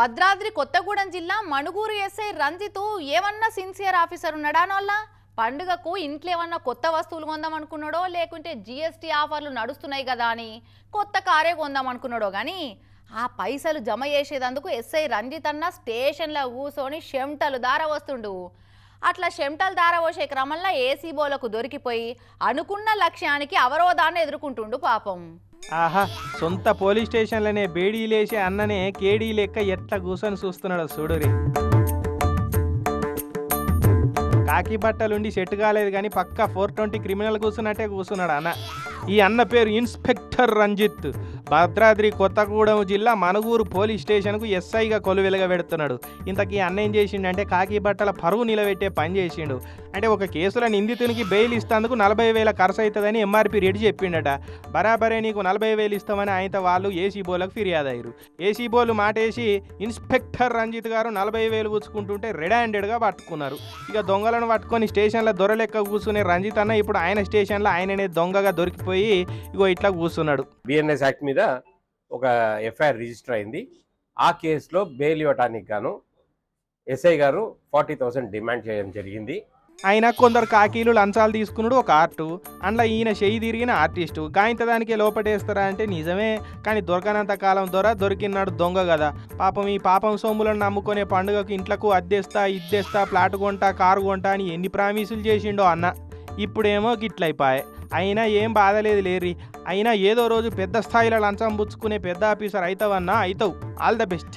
భద్రాద్రి కొత్తగూడెం జిల్లా మణుగూరు ఎస్ఐ రంజిత్ ఏమన్నా sincere officer ఉన్నాడా నోళ్ళ? పండుగకు ఇంట్లో ఏమన్నా కొత్త వస్తువులు కొందాం అనుకున్నాడో? లేకుంటే జిఎస్టీ ఆఫర్లు నడుస్తున్నాయి కదా అని కొత్త కారే కొందాం అనుకున్నాడో కానీ ఆ పైసలు జమ చేసేదందుకు ఎస్ఐ రంజిత్ అన్న స్టేషన్లో కూర్చొని షెమ్టలు దార వస్తుండు అట్లా షెమ్టలు దార పోసే క్రమంలో ఏసీ బోలకు దొరికిపోయి అనుకున్న లక్ష్యానికి అవరోధాన్ని ఎదుర్కొంటుండు పాపం. ఆహా సొంత పోలీస్ స్టేషన్లనే బేడీ లేచే అన్ననే కేడీ లెక్క ఎట్లా కూసని చూస్తున్నాడు చూడురి కాకి బట్టలుండి సెట్ కాలేదు కానీ పక్క ఫోర్ ట్వంటీ క్రిమినల్ కూర్చున్నట్టే కూర్చున్నాడు అన్న. ఈ అన్న పేరు ఇన్స్పెక్టర్ రంజిత్. భద్రాద్రి కొత్తగూడెం జిల్లా మనుగూరు పోలీస్ స్టేషన్కు ఎస్ఐగా కొలువెలుగా పెడుతున్నాడు. ఇంతకీ అన్న ఏం చేసిండంటే కాకి బట్టల పరువు నిలబెట్టే పని చేసిండు. అంటే ఒక కేసులో నిందితునికి బెయిల్ ఇస్తందుకు నలభై వేల ఖర్చు అవుతుందని ఎంఆర్పీ రెడ్డి చెప్పిండట. బరాబరే నీకు నలభై వేలు ఇస్తామని ఆయనతో వాళ్ళు ఏసీ బోలకు ఫిర్యాదు అయ్యారు ఏసీ బోలు మాటేసి ఇన్స్పెక్టర్ రంజిత్ గారు నలభై వేలు పుచ్చుకుంటుంటే రెడ్ హ్యాండెడ్గా పట్టుకున్నారు. ఇక దొంగలను పట్టుకొని స్టేషన్లో దొరలెక్క కూర్చునే రంజిత్ అన్న ఇప్పుడు ఆయన స్టేషన్లో ఆయననే దొంగగా దొరికిపోయి ఇగో ఇట్లా కూర్చున్నాడు బిఎన్ఎస్ యాక్ట్ మీద ఒక ఎఫ్ఐఆర్ రిజిస్టర్ అయింది. ఆ కేసులో బెయిల్ ఇవ్వటానికి గాను ఎస్ఐ గారు ఫార్టీ థౌసండ్ డిమాండ్ చేయడం జరిగింది. ఆయన కొందరు కాకీలు లంచాలు తీసుకున్నాడు ఒక ఆర్టు. అందులో ఈయన చేయి తిరిగిన ఆర్టిస్టు. గాయంత దానికే లోపటేస్తారా అంటే నిజమే కానీ దొరకనంత కాలం దొర దొరికినాడు దొంగ కదా పాపం ఈ పాపం సొమ్ములను నమ్ముకునే పండుగకు ఇంట్లకు అద్దెస్తా ఇద్దేస్తా ప్లాట్ కొంటా కారు కొంటా అని ఎన్ని ప్రామిసులు చేసిండో అన్న. ఇప్పుడేమో గిట్లయిపాయే అయినా ఏం బాధలేదు లేరి అయినా ఏదో రోజు పెద్ద స్థాయిలో లంచం పుచ్చుకునే పెద్ద ఆఫీసర్ అవుతావన్నా అవుతావు ఆల్ ద బెస్ట్.